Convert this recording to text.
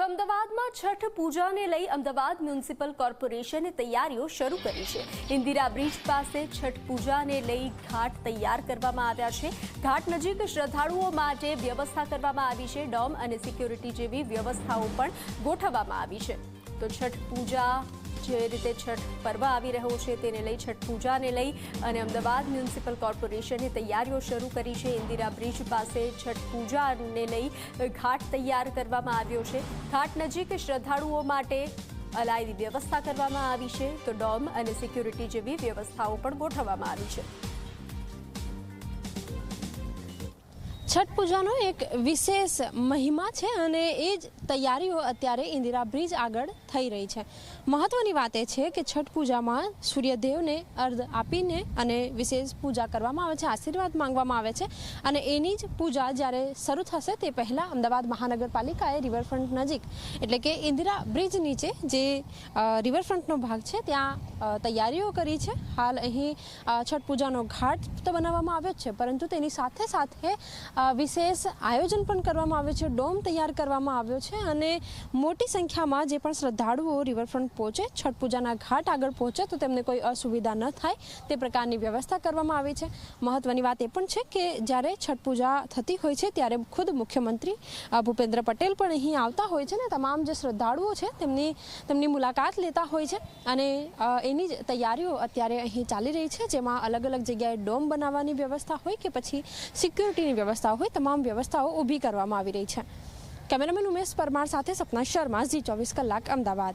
તો અમદાવાદમાં છઠ પૂજાને લઈ અમદાવાદ મ્યુનિસિપલ કોર્પોરેશને તૈયારીઓ શરૂ કરી છે. ઇન્દિરા બ્રિજ પાસે છઠ પૂજાને લઈ ઘાટ તૈયાર કરવામાં આવ્યા છે. ઘાટ નજીક શ્રદ્ધાળુઓ માટે વ્યવસ્થા કરવામાં આવી છે. ડોમ અને સિક્યોરિટી જેવી વ્યવસ્થાઓ પણ ગોઠવવામાં આવી છે. તો છઠ પૂજા જે રીતે છઠ પર્વ આવી રહ્યો છે તેને લઈ છઠ પૂજાને લઈ અને અમદાવાદ મ્યુનિસિપલ કોર્પોરેશને તૈયારીઓ શરૂ કરી છે. ઇન્દિરા બ્રિજ પાસે છઠ પૂજાને લઈ ઘાટ તૈયાર કરવામાં આવ્યો છે. ઘાટ નજીક શ્રદ્ધાળુઓ માટે અલાયદી વ્યવસ્થા કરવામાં આવી છે. તો ડોમ અને સિક્યુરિટી જેવી વ્યવસ્થાઓ પણ ગોઠવવામાં આવી છે. છઠ પૂજાનો એક વિશેષ મહિમા છે અને એ જ તૈયારીઓ અત્યારે ઇન્દિરા બ્રિજ આગળ થઈ રહી છે. મહત્વની વાત એ છે કે છઠ પૂજામાં સૂર્યદેવને અર્ધ આપીને અને વિશેષ પૂજા કરવામાં આવે છે, આશીર્વાદ માંગવામાં આવે છે અને એની જ પૂજા જ્યારે શરૂ થશે તે પહેલાં અમદાવાદ મહાનગરપાલિકાએ રિવરફ્રન્ટ નજીક એટલે કે ઇન્દિરા બ્રિજ નીચે જે રિવરફ્રન્ટનો ભાગ છે ત્યાં તૈયારીઓ કરી છે. હાલ અહીં છઠ પૂજાનો ઘાટ તો બનાવવામાં આવ્યો જ છે પરંતુ તેની સાથે સાથે વિશેષ આયોજન પણ કરવામાં આવ્યું છે. ડોમ તૈયાર કરવામાં આવ્યો છે અને મોટી સંખ્યામાં જે પણ શ્રદ્ધાળુઓ રિવરફ્રન્ટ પહોંચે, છઠ પૂજાના ઘાટ આગળ પહોંચે, તો તેમને કોઈ અસુવિધા ન થાય. તે પ્રકારની વ્યવસ્થા કરવામાં આવી છે. મહત્વની વાત એ પણ છે કે જ્યારે છઠ પૂજા થતી હોય છે, ત્યારે ખુદ મુખ્યમંત્રી ભૂપેન્દ્ર પટેલ પણ અહીં આવતા હોય છે ને, તમામ જે શ્રદ્ધાળુઓ છે તેમની તેમની મુલાકાત લેતા હોય છે. અને એની જ તૈયારીઓ અત્યારે અહીં ચાલી રહી છે, જેમાં અલગ અલગ જગ્યાએ ડોમ બનાવવાની વ્યવસ્થા હોય કે પછી સિક્યુરિટીની વ્યવસ્થા હોય, તમામ વ્યવસ્થાઓ ઊભી કરવામાં આવી રહી છે. કેમેરામેન ઉમેશ પરમાર સાથે સપના શર્મા, ઝી ચોવીસ કલાક, અમદાવાદ.